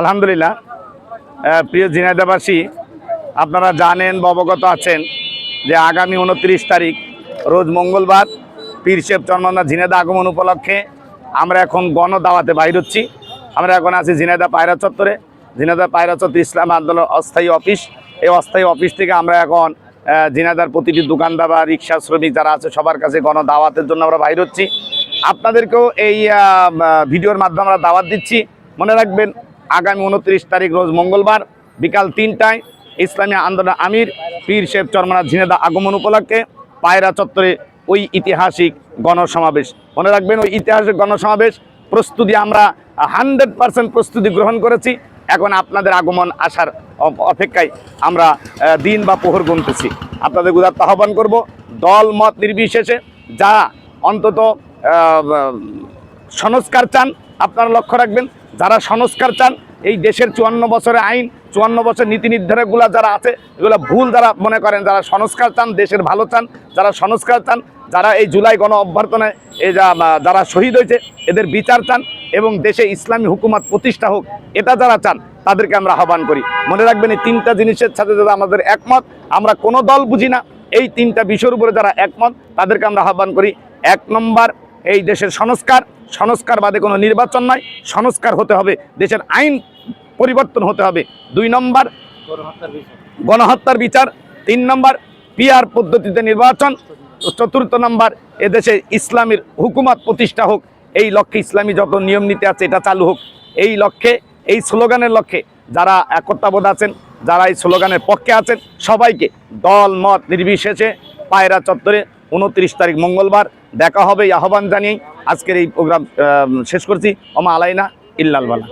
আলহামদুলিল্লাহ। প্রিয় ঝিনাইদাবাসী আপনারা জানেন বা অবগত আছেন যে আগামী উনত্রিশ তারিখ, রোজ মঙ্গলবার, পীর শেফ চন্মনা ঝিনাইদা আগমন উপলক্ষে আমরা এখন গণ দাওয়াতে বাইর হচ্ছি। আমরা এখন আছি ঝিনাইদা পায়রা চত্বরে। ঝিনাইদা পায়রা চত্বর ইসলাম আন্দোলন অস্থায়ী অফিস। এই অস্থায়ী অফিস থেকে আমরা এখন ঝিনাইদার প্রতিটি দোকানদার বা রিক্সা শ্রমিক যারা আছে সবার কাছে গণ দাওয়াতের জন্য আমরা বাইর হচ্ছি। আপনাদেরকেও এই ভিডিওর মাধ্যমে আমরা দাওয়াত দিচ্ছি। মনে রাখবেন আগামী উনত্রিশ তারিখ রোজ মঙ্গলবার বিকাল তিনটায় ইসলামী আন্দোলন আমির পীর শেখ চরমনাথ ঝিনেদা আগমন উপলক্ষে পায়রা চত্বরে ওই ঐতিহাসিক গণসমাবেশ। মনে রাখবেন, ওই ঐতিহাসিক গণসমাবেশ প্রস্তুতি আমরা হান্ড্রেড পার্সেন্ট প্রস্তুতি গ্রহণ করেছি। এখন আপনাদের আগমন আসার অপেক্ষায় আমরা দিন বা পোহর গুনতেছি। আপনাদের উদাত্ত আহ্বান করব, দল, মত নির্বিশেষে যা অন্তত সংস্কার চান, আপনারা লক্ষ্য রাখবেন। যারা সংস্কার চান, এই দেশের চুয়ান্ন বছরের আইন, চুয়ান্ন বছর নীতি নির্ধারকগুলো যারা আছে, এগুলো ভুল যারা মনে করেন, যারা সংস্কার চান, দেশের ভালো চান, যারা সংস্কার চান, যারা এই জুলাই গণ অভ্যর্থনায় এই যারা শহীদ হয়েছে, এদের বিচার চান এবং দেশে ইসলামী হুকুমত প্রতিষ্ঠা হোক, এটা যারা চান, তাদেরকে আমরা আহ্বান করি। মনে রাখবেন, এই তিনটা জিনিসের সাথে যারা আমাদের একমত, আমরা কোনো দল বুঝি না, এই তিনটা বিষয়ের উপরে যারা একমত, তাদেরকে আমরা আহ্বান করি। এক নম্বর এই দেশের সংস্কার সংস্কার বাদে কোনো নির্বাচন নয়, সংস্কার হতে হবে, দেশের আইন পরিবর্তন হতে হবে। দুই নম্বর, গণহত্যার বিচার, তিন নম্বর, পিআর পদ্ধতিতে নির্বাচন, চতুর্থ নম্বর, এদেশে ইসলামের হুকুমত প্রতিষ্ঠা হোক, এই লক্ষ্যে ইসলামী যত নিয়ম নীতি আছে এটা চালু হোক। এই লক্ষ্যে, এই স্লোগানের লক্ষ্যে যারা একতাবোধ আছেন, যারা এই স্লোগানের পক্ষে আছেন, সবাইকে দল, মত নির্বিশেষে পায়রা চত্বরে উনত্রিশ তারিখ মঙ্গলবার দেখা হবে আহ্বান জানিয়েই আজকের এই প্রোগ্রাম শেষ করছি। অমা আলাইনা ইল্লাল বালা।